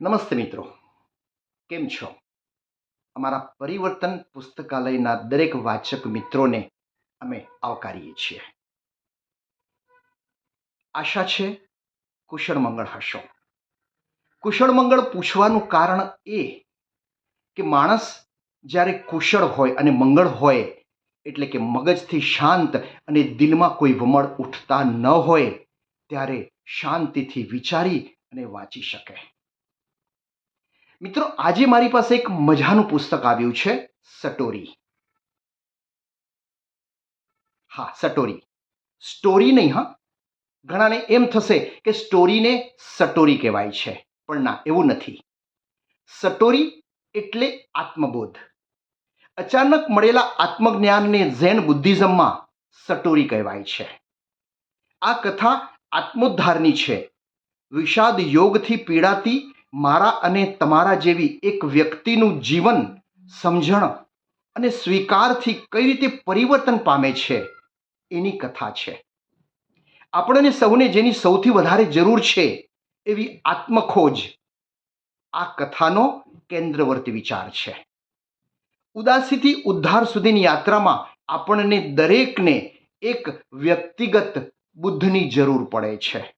નમસ્તે મિત્રો. કેમ છો? અમારા પરિવર્તન પુસ્તકાલયના દરેક વાચક મિત્રોને અમે આવકારીએ છીએ. આશા છે કુશળ મંગળ હશો. કુશળ મંગળ પૂછવાનું કારણ એ કે માણસ જ્યારે કુશળ હોય અને મંગળ હોય એટલે કે મગજથી શાંત અને દિલમાં કોઈ વમળ ઉઠતા ન હોય, ત્યારે શાંતિથી વિચારી અને વાંચી શકે. મિત્રો, આજે મારી પાસે એક મજાનું પુસ્તક આવ્યું છે, સટોરી. હા, સટોરી. સ્ટોરી નહીં, હા. ઘણાને એમ થશે કે સ્ટોરીને સટોરી કહેવાય છે, પણ ના, એવું નથી. સટોરી એટલે આત્મબોધ. અચાનક મળેલા આત્મજ્ઞાનને ઝેન બુદ્ધિઝમમાં સટોરી કહેવાય છે. આ કથા આત્મોદ્ધારની છે. વિષાદ યોગથી પીડાતી મારા અને તમારા જેવી એક વ્યક્તિનું જીવન, સમજણ અને સ્વીકારથી કઈ રીતે પરિવર્તન પામે છે, એની કથા છે. આપણને સૌને જેની સૌથી વધારે જરૂર છે એવી આત્મખોજ, આ કથાનો કેન્દ્રવર્તી વિચાર છે. ઉદાસીથી ઉદ્ધાર સુધીની યાત્રામાં આપણને દરેકને એક વ્યક્તિગત બુદ્ધની જરૂર પડે છે.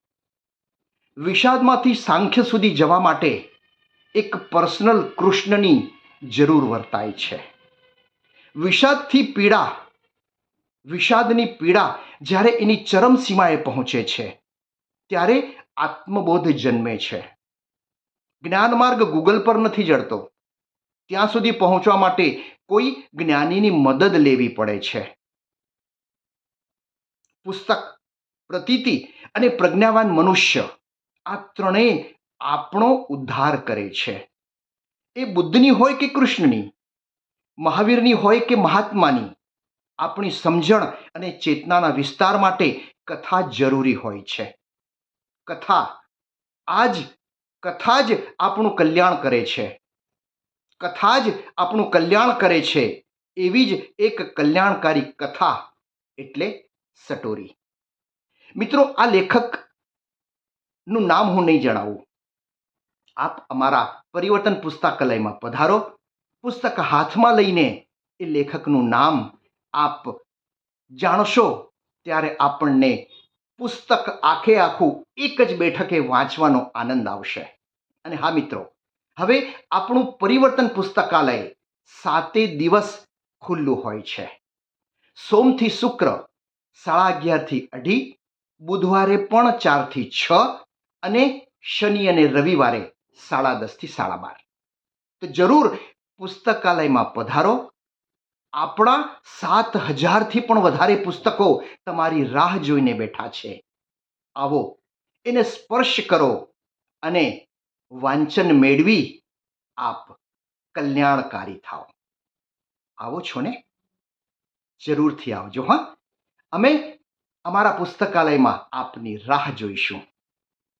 વિષાદમાંથી સાંખ્ય સુધી જવા માટે એક પર્સનલ કૃષ્ણની જરૂર વર્તાય છે. વિષાદથી પીડા, વિષાદની પીડા જ્યારે એની ચરમ સીમાએ પહોંચે છે, ત્યારે આત્મબોધ જન્મે છે. જ્ઞાન માર્ગ ગૂગલ પર નથી જડતો. ત્યાં સુધી પહોંચવા માટે કોઈ જ્ઞાનીની મદદ લેવી પડે છે. પુસ્તક, પ્રતીતિ અને પ્રજ્ઞાવાન મનુષ્ય આ ત્રણેય આપણો ઉદ્ધાર કરે છે. એ બુદ્ધની હોય કે કૃષ્ણની, મહાવીરની હોય કે મહાત્માની, આપણી સમજણ અને ચેતનાના વિસ્તાર માટે કથા જરૂરી હોય છે. કથા આ જ કથા જ આપણું કલ્યાણ કરે છે. કથા જ આપણું કલ્યાણ કરે છે. એવી જ એક કલ્યાણકારી કથા, એટલે સટોરી. મિત્રો, આ લેખકનું નામ હું નહીં જણાવું. આપ અમારા પરિવર્તન પુસ્તકાલયમાં પધારો. પુસ્તક હાથમાં લઈને એ લેખકનું નામ આપ જાણશો ત્યારે આપણને પુસ્તક આખે આખું એક જ બેઠકે વાંચવાનો આનંદ આવશે. અને હા મિત્રો, હવે આપણું પરિવર્તન પુસ્તકાલય સાતે દિવસ ખુલ્લું હોય છે. સોમથી શુક્ર સાડા અગિયારથી અઢી, બુધવારે પણ ચારથી છ અને શનિ અને રવિવારે સાડા દસથી સાડા બાર. તો જરૂર પુસ્તકાલયમાં પધારો. આપણા સાત હજારથી પણ વધારે પુસ્તકો તમારી રાહ જોઈને બેઠા છે. આવો, એને સ્પર્શ કરો અને વાંચન મેળવી આપ કલ્યાણકારી થાઓ. આવો છો ને? જરૂરથી આવજો, હા? અમે અમારા પુસ્તકાલયમાં આપની રાહ જોઈશું.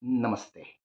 નમસ્તે